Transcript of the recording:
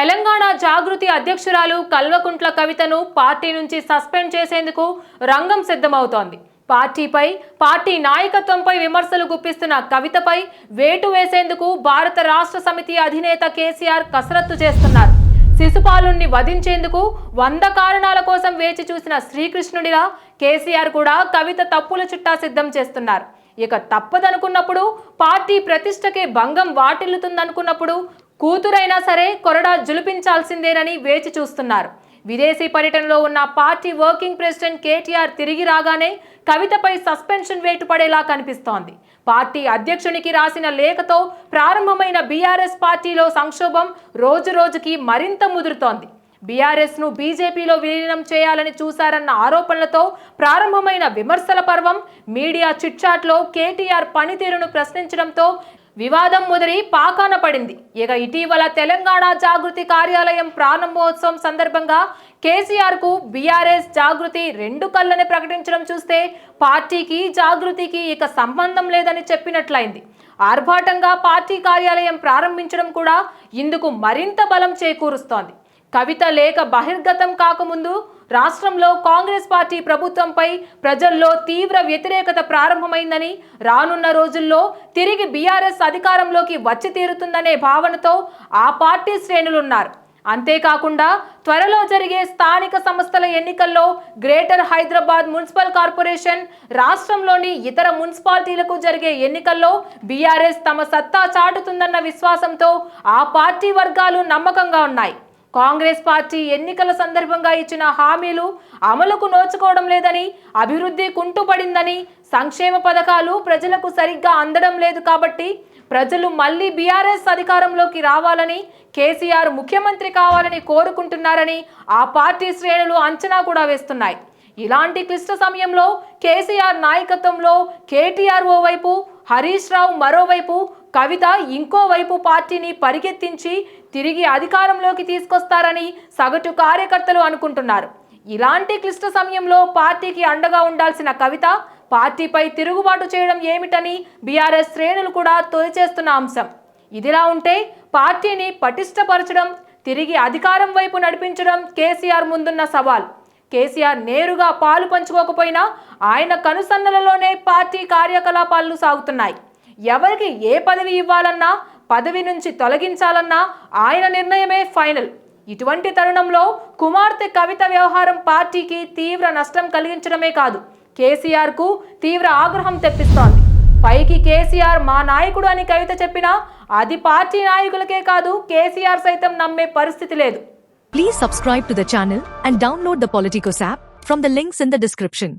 తెలంగాణ జాగృతి అధ్యక్షురాలు కల్వకుంట్ల కవితను పార్టీ నుంచి సస్పెండ్ చేసేందుకు రంగం సిద్ధమవుతోంది. పార్టీపై పార్టీ నాయకత్వంపై విమర్శలు గుప్పిస్తున్న కవితపై వేటు వేసేందుకు భారత రాష్ట్ర సమితి అధినేత కేసీఆర్ కసరత్తు చేస్తున్నారు. శిశుపాలుణ్ణి వధించేందుకు వంద కారణాల కోసం వేచి చూసిన శ్రీకృష్ణుడిలా కేసీఆర్ కూడా కవిత తప్పుల చుట్టా సిద్ధం చేస్తున్నారు. ఇక తప్పదనుకున్నప్పుడు పార్టీ ప్రతిష్టకే భంగం వాటిల్లుతుందనుకున్నప్పుడు కూతురైనా సరే కొరడా జులిపించాల్సిందేనని వేచి చూస్తున్నారు. విదేశీ పర్యటనలో ఉన్న పార్టీ వర్కింగ్ ప్రెసిడెంట్ కేటీఆర్ తిరిగి రాగానే కవితపై సస్పెన్షన్ వేటు పడేలా కనిపిస్తోంది. పార్టీ అధ్యక్షునికి రాసిన లేఖతో ప్రారంభమైన బీఆర్ఎస్ పార్టీలో సంక్షోభం రోజు రోజుకి మరింత ముదురుతోంది. బీఆర్ఎస్ను బీజేపీలో విలీనం చేయాలని చూశారన్న ఆరోపణలతో ప్రారంభమైన విమర్శల పర్వం మీడియా చిట్చాట్లో కేటీఆర్ పనితీరును ప్రశ్నించడంతో వివాదం ముదిరి పాకాన పడింది. ఇక ఇటీవల తెలంగాణ జాగృతి కార్యాలయం ప్రారంభోత్సవం సందర్భంగా కేసీఆర్కు బీఆర్ఎస్ జాగృతి రెండు కళ్ళని ప్రకటించడం చూస్తే పార్టీకి జాగృతికి ఇక సంబంధం లేదని చెప్పినట్లయింది. ఆర్భాటంగా పార్టీ కార్యాలయం ప్రారంభించడం కూడా ఇందుకు మరింత బలం చేకూరుస్తోంది. కవిత లేఖ బహిర్గతం కాకముందు రాష్ట్రంలో కాంగ్రెస్ పార్టీ ప్రభుత్వంపై ప్రజల్లో తీవ్ర వ్యతిరేకత ప్రారంభమైందని రానున్న రోజుల్లో తిరిగి బీఆర్ఎస్ అధికారంలోకి వచ్చి తీరుతుందనే భావనతో ఆ పార్టీ శ్రేణులున్నారు. అంతేకాకుండా త్వరలో జరిగే స్థానిక సంస్థల ఎన్నికల్లో గ్రేటర్ హైదరాబాద్ మున్సిపల్ కార్పొరేషన్ రాష్ట్రంలోని ఇతర మున్సిపాలిటీలకు జరిగే ఎన్నికల్లో బీఆర్ఎస్ తమ సత్తా చాటుతుందన్న విశ్వాసంతో ఆ పార్టీ వర్గాలు నమ్మకంగా ఉన్నాయి. కాంగ్రెస్ పార్టీ ఎన్నికల సందర్భంగా ఇచ్చిన హామీలు అమలుకు నోచుకోవడం లేదని అభివృద్ధి కుంటుపడిందని సంక్షేమ పథకాలు ప్రజలకు సరిగ్గా అందడం లేదు కాబట్టి ప్రజలు మళ్ళీ బీఆర్ఎస్ అధికారంలోకి రావాలని కేసీఆర్ ముఖ్యమంత్రి కావాలని కోరుకుంటున్నారని ఆ పార్టీ శ్రేణులు అంచనా కూడా వేస్తున్నాయి. ఇలాంటి క్లిష్ట సమయంలో కేసీఆర్ నాయకత్వంలో కేటీఆర్ ఓవైపు హరీష్ రావు మరోవైపు కవిత ఇంకోవైపు పార్టీని పరిగెత్తించి తిరిగి అధికారంలోకి తీసుకొస్తారని సగటు కార్యకర్తలు అనుకుంటున్నారు. ఇలాంటి క్లిష్ట సమయంలో పార్టీకి అండగా ఉండాల్సిన కవిత పార్టీపై తిరుగుబాటు చేయడం ఏమిటని బీఆర్ఎస్ శ్రేణులు కూడా తొలిచేస్తున్న అంశం. ఇదిలా ఉంటే పార్టీని పటిష్టపరచడం తిరిగి అధికారం వైపు నడిపించడం కేసీఆర్ ముందున్న సవాల్. కేసీఆర్ నేరుగా పాలు పంచుకోకపోయినా ఆయన కనుసన్నలలోనే పార్టీ కార్యకలాపాలు సాగుతున్నాయి. ఎవరికి ఏ పదవి ఇవ్వాలన్నా పదవి నుంచి తొలగించాలన్నా ఆయన నిర్ణయమే ఫైనల్. ఇటువంటి తరుణంలో కుమార్తె కవిత వ్యవహారం పార్టీకి తీవ్ర నష్టం కలిగించడమే కాదు కేసీఆర్కు తీవ్ర ఆగ్రహం తెప్పిస్తోంది. పైకి కేసీఆర్ మా నాయకుడు అని కవిత చెప్పినా అది పార్టీ నాయకులకే కాదు కేసీఆర్ సైతం నమ్మే పరిస్థితి లేదు. Please subscribe to the channel and download the Politicos app from the links in the description